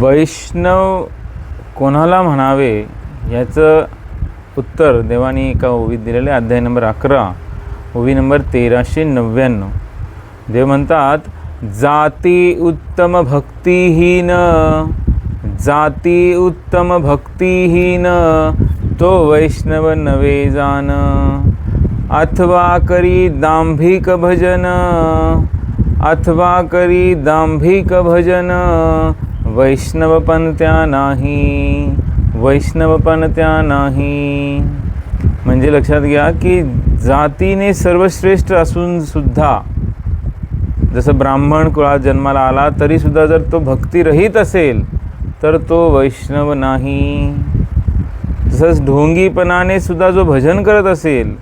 वैष्णव कोणाला म्हणावे याचं उत्तर देवाने एका ओवीत दिलेले आहे. अध्याय नंबर अकरा ओवी नंबर तेराशे नव्याण्णव देव म्हणतात जाती उत्तम भक्तिहीन जाती उत्तम भक्तिहीन तो वैष्णव नवे जान अथवा करी दांभिक भजन अथवा करी दांभिक भजन वैष्णवपण त्या नाही. वैष्णवपण त्या नाही. म्हणजे लक्षात घ्या की जातीने सर्वश्रेष्ठ असून सुद्धा जसं ब्राह्मण कुळात जन्माला आला तरीसुद्धा जर तो भक्तिरहित असेल तर तो वैष्णव नाही. तसंच ढोंगीपणाने सुद्धा जो भजन करत असेल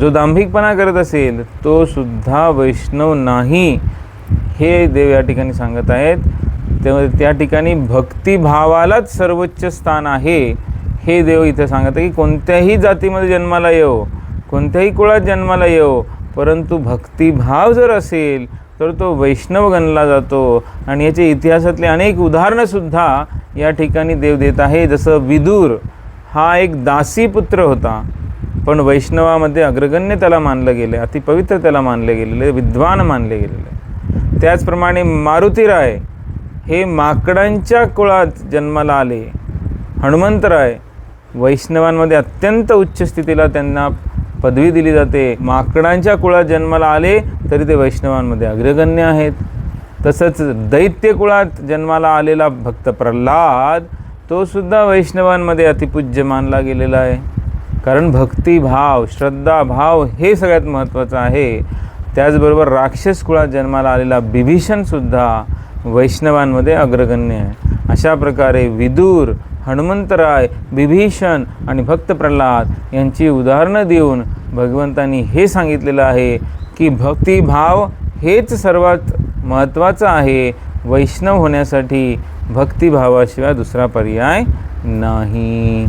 जो दांभिकपणा करत असेल तो सुद्धा वैष्णव नाही. हे देव या ठिकाणी सांगत आहेत. त्यामुळे त्या ठिकाणी भक्तिभावालाच सर्वोच्च स्थान आहे. हे देव इथं सांगत आहे की कोणत्याही जातीमध्ये जन्माला येऊ कोणत्याही कुळात जन्माला येऊ परंतु भक्तिभाव जर असेल तर तो वैष्णव गणला जातो. आणि याचे इतिहासातले अनेक उदाहरणंसुद्धा या ठिकाणी देव देत आहे. जसं विदूर हा एक दासी पुत्र होता पण वैष्णवामध्ये अग्रगण्य त्याला मानलं गेलं आहे अतिपवित्र त्याला मानले गेलेले विद्वान मानले गेलेले. त्याचप्रमाणे मारुतीराय हे माकडांच्या कुळात जन्माला आले. हनुमंतराय वैष्णवांमध्ये अत्यंत उच्च स्थितीला त्यांना पदवी दिली जाते. माकडांच्या कुळात जन्माला आले तरी ते वैष्णवांमध्ये अग्रगण्य आहेत. तसंच दैत्य कुळात जन्माला आलेला भक्त प्रल्हाद तो सुद्धा वैष्णवांमध्ये अतिपूज्य मानला गेलेला आहे. कारण भक्तिभाव श्रद्धाभाव हे सगळ्यात महत्त्वाचं आहे. त्याचबरोबर राक्षस कुळात जन्माला आलेला बिभीषणसुद्धा वैष्णवांमध्ये अग्रगण्य आहे. अशा प्रकारे विदूर हनुमंतराय बिभीषण आणि भक्त प्रल्हाद यांची उदाहरणं देऊन भगवंतांनी हे सांगितलेलं आहे की भक्तिभाव हेच सर्वात महत्त्वाचं आहे. वैष्णव होण्यासाठी भक्तिभावाशिवाय दुसरा पर्याय नाही.